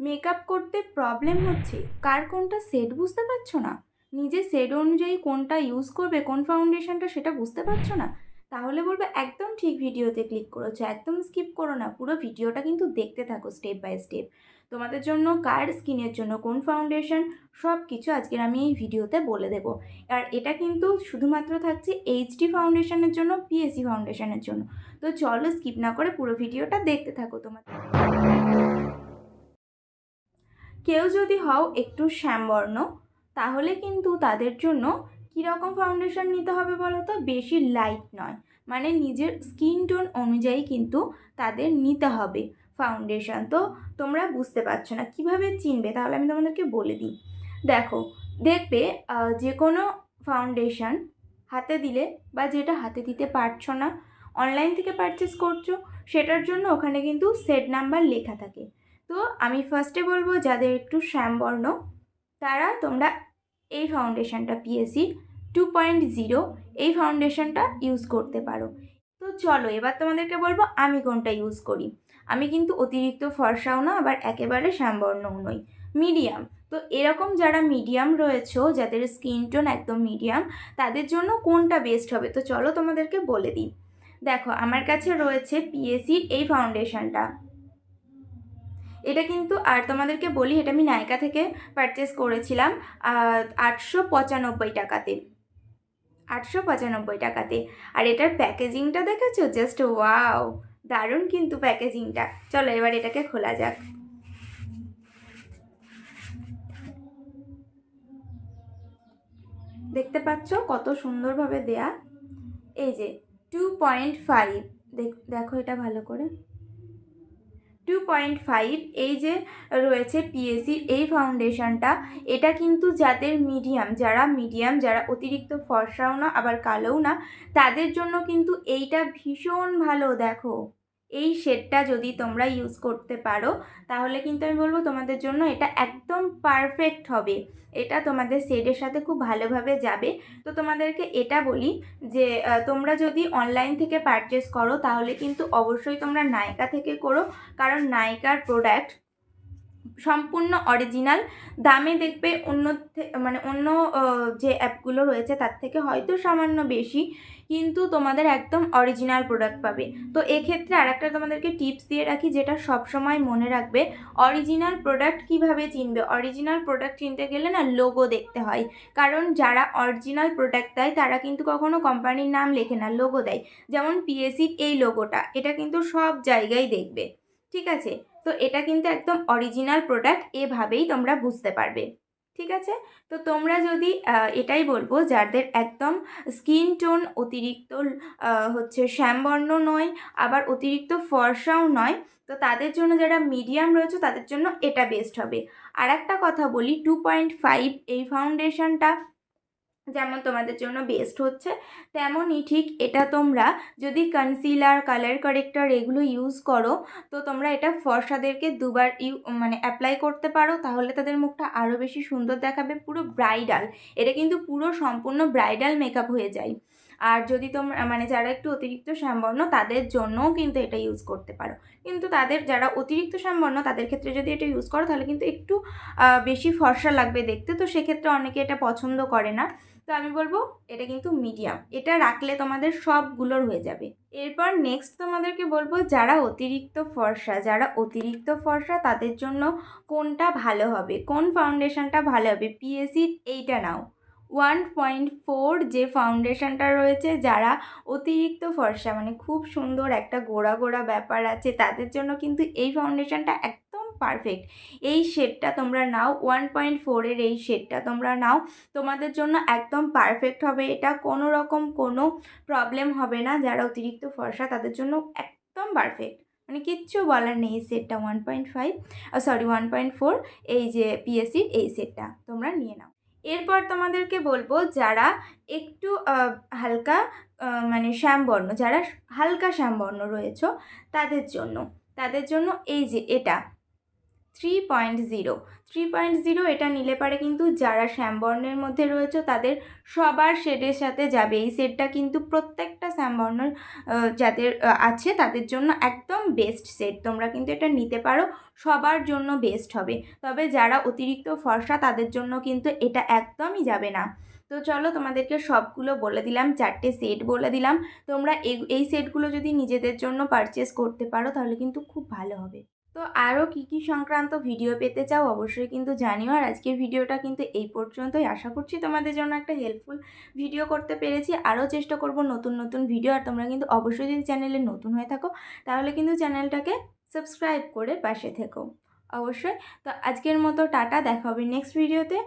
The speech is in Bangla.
মেকআপ করতে প্রবলেম হচ্ছে। কার কোনটা সেট বুঝতে পারছ না? নিজে সেট অনুযায়ী কোনটা ইউজ করবে, কোন ফাউন্ডেশনটা সেটা বুঝতে পারছ না? তাহলে বলবে একদম ঠিক ভিডিওতে ক্লিক করেছ, একদম স্কিপ করো না। পুরো ভিডিওটা কিন্তু দেখতে থাকো স্টেপ বাই স্টেপ তোমাদের জন্য, কার স্কিনের জন্য, কোন ফাউন্ডেশন সব কিছু আজকের আমি এই ভিডিওতে বলে দেবো। আর এটা কিন্তু শুধুমাত্র থাকছে এইচডি ফাউন্ডেশনের জন্য পিএসসি ফাউন্ডেশনের জন্য। তো চলো স্কিপ না করে পুরো ভিডিওটা দেখতে থাকো তোমার কেউ যদি হও একটু শ্যামবর্ণ, তাহলে কিন্তু তাদের জন্য কীরকম ফাউন্ডেশন নিতে হবে বলো তো বেশি লাইট নয়। মানে নিজের স্কিন টোন অনুযায়ী কিন্তু তাদের নিতে হবে ফাউন্ডেশন তো তোমরা বুঝতে পারছ না, কীভাবে চিনবে? তাহলে আমি তোমাদেরকে বলে দিই। দেখো, দেখবে যে কোনো ফাউন্ডেশন হাতে দিলে বা যেটা হাতে দিতে পারছ না অনলাইন থেকে পারচেস করছ, সেটার জন্য ওখানে কিন্তু সেট নাম্বার লেখা থাকে। তো আমি ফার্স্টে বলব যাদের একটু শ্যামবর্ণ, তারা তোমরা এই ফাউন্ডেশনটা পিএসসি টু পয়েন্ট জিরো এই ফাউন্ডেশনটা ইউজ করতে পারো। তো চলো এবার তোমাদেরকে বলব আমি কোনটা ইউজ করি। আমি কিন্তু অতিরিক্ত ফর্সাও না, আবার একেবারে শ্যামবর্ণও নই। মিডিয়াম তো এরকম যারা মিডিয়াম রয়েছো, যাদের স্কিন টোন একদম মিডিয়াম তাদের জন্য কোনটা বেস্ট হবে? তো চলো তোমাদেরকে বলে দিই। দেখো, আমার কাছে রয়েছে পিএসসির এই ফাউন্ডেশনটা এটা কিন্তু, আর তোমাদেরকে বলি, এটা আমি নায়িকা থেকে পারচেস করেছিলাম আটশো পঁচানব্বই টাকাতে। আটশো পঁচানব্বই টাকাতে। আর এটার প্যাকেজিংটা দেখেছ? জাস্ট ওয়াও দারুণ কিন্তু প্যাকেজিংটা চলো, এবার এটাকে খোলা যাক। দেখতে পাচ্ছ কত সুন্দরভাবে দেয়া? এই যে টু পয়েন্ট ফাইভ দেখো এটা ভালো করে। টু পয়েন্ট ফাইভ এই যে রয়েছে পিএসসির এই ফাউন্ডেশনটা এটা কিন্তু যাদের মিডিয়াম যারা মিডিয়াম যারা অতিরিক্ত ফর্সাও না, আবার কালোও না, তাদের জন্য কিন্তু এইটা ভীষণ ভালো, দেখো। এই শেডটা যদি তোমরা ইউজ করতে পারো, তাহলে কিন্তু আমি বলব তোমাদের জন্য এটা একদম পারফেক্ট হবে। এটা তোমাদের শেডের সাথে খুব ভালোভাবে যাবে। তো তোমাদেরকে এটা বলি যে তোমরা যদি অনলাইন থেকে পারচেস করো, তাহলে কিন্তু অবশ্যই তোমরা নায়িকা থেকে করো। কারণ নায়িকার প্রোডাক্ট সম্পূর্ণ অরিজিনাল দামে দেখবে অন্য মানে অন্য যে অ্যাপগুলো রয়েছে তার থেকে হয়তো সামান্য বেশি, কিন্তু তোমাদের একদম অরিজিনাল প্রোডাক্ট পাবে। তো এক্ষেত্রে আরেকটা তোমাদেরকে টিপস দিয়ে রাখি, যেটা সবসময় মনে রাখবে অরিজিনাল প্রোডাক্ট কীভাবে চিনবে? অরিজিনাল প্রোডাক্ট চিনতে গেলে না লোগো দেখতে হয়। কারণ যারা অরিজিনাল প্রোডাক্ট দেয়, তারা কিন্তু কখনো কোম্পানির নাম লেখে না লোগো দেয়। যেমন পিএসির এই লোগোটা এটা কিন্তু সব জায়গায় দেখবে। ঠিক আছে? তো এটা কিন্তু একদম অরিজিনাল প্রোডাক্ট এভাবেই তোমরা বুঝতে পারবে। ঠিক আছে? তো তোমরা যদি এটাই বলব, যাদের একদম স্কিন টোন অতিরিক্ত হচ্ছে শ্যামবর্ণ নয়, আবার অতিরিক্ত ফর্সাও নয়, তো তাদের জন্য যারা মিডিয়াম রয়েছে, তাদের জন্য এটা বেস্ট হবে। আর একটা কথা বলি টু পয়েন্ট ফাইভ এই ফাউন্ডেশনটা যেমন তোমাদের জন্য বেস্ট হচ্ছে, তেমনই ঠিক এটা তোমরা যদি কনসিলার কালার কারেক্টার এগুলো ইউজ করো, তো তোমরা এটা ফর্সাদেরকে দুবার ইউ মানে অ্যাপ্লাই করতে পারো, তাহলে তাদের মুখটা আরও বেশি সুন্দর দেখাবে, পুরো ব্রাইডাল এটা কিন্তু পুরো সম্পূর্ণ ব্রাইডাল মেকআপ হয়ে যায়। আর যদি তোমরা মানে যারা একটু অতিরিক্ত শ্যামবর্ণ তাদের জন্যও কিন্তু এটা ইউজ করতে পারো। কিন্তু তাদের, যারা অতিরিক্ত শ্যামবর্ণ তাদের ক্ষেত্রে যদি এটা ইউজ করো, তাহলে কিন্তু একটু বেশি ফর্সা লাগবে দেখতে। তো সেক্ষেত্রে অনেকে এটা পছন্দ করে না। তো আমি বলব, এটা কিন্তু মিডিয়াম এটা রাখলে তোমাদের সবগুলোর হয়ে যাবে। এরপর নেক্সট তোমাদেরকে বলব, যারা অতিরিক্ত ফর্সা, যারা অতিরিক্ত ফর্সা, তাদের জন্য কোনটা ভালো হবে? কোন ফাউন্ডেশনটা ভালো হবে? পিএসসির এইটা নাও। ওয়ান পয়েন্ট ফোর যে ফাউন্ডেশনটা রয়েছে, যারা অতিরিক্ত ফর্সা মানে খুব সুন্দর একটা গোড়া গোড়া ব্যাপার আছে, তাদের জন্য কিন্তু এই ফাউন্ডেশনটা একদম পারফেক্ট এই শেডটা তোমরা নাও ওয়ান পয়েন্ট ফোরের এই শেডটা তোমরা নাও, তোমাদের জন্য একদম পারফেক্ট হবে। এটা কোনো রকম কোনো প্রবলেম হবে না, যারা অতিরিক্ত ফর্সা, তাদের জন্য একদম পারফেক্ট মানে কিচ্ছু বলার নেই এই সেটটা one point five sorry one point four এই যে পিএসসির এই সেটটা তোমরা নিয়ে নাও। এরপর তোমাদেরকে বলব যারা একটু হালকা মানে শ্যামবর্ণ, যারা হালকা শ্যামবর্ণ রয়েছ, তাদের জন্য তাদের জন্য এই যে এটা three point zero three point zero এটা নিলে পারে কিন্তু যারা শ্যামবর্ণের মধ্যে রয়েছে তাদের সবার শেডের সাথে যাবে। এই সেটটা কিন্তু প্রত্যেকটা শ্যামবর্ণের আহ, যাদের আছে তাদের জন্য একদম বেস্ট সেট তোমরা কিন্তু এটা নিতে পারো সবার জন্য বেস্ট হবে। তবে যারা অতিরিক্ত ফর্সা তাদের জন্য কিন্তু এটা একদমই যাবে না। তো চলো তোমাদেরকে সবগুলো বলে দিলাম চারটে সেট বলে দিলাম। তোমরা এই সেটগুলো যদি নিজেদের জন্য পারচেস করতে পারো তাহলে কিন্তু খুব ভালো হবে। তো আরও কী কী সংক্রান্ত ভিডিও পেতে চাও অবশ্যই কিন্তু জানিও। আর আজকের ভিডিওটা কিন্তু এই পর্যন্তই। আশা করছি তোমাদের জন্য একটা হেল্পফুল ভিডিও করতে পেরেছি। আরও চেষ্টা করব নতুন নতুন ভিডিও। আর তোমরা কিন্তু অবশ্যই যদি চ্যানেলে নতুন হয়ে থাকো, তাহলে কিন্তু চ্যানেলটাকে সাবস্ক্রাইব করে পাশে থেকো। অবশ্যই। তো আজকের মতো টাটা। দেখা হবে নেক্সট ভিডিওতে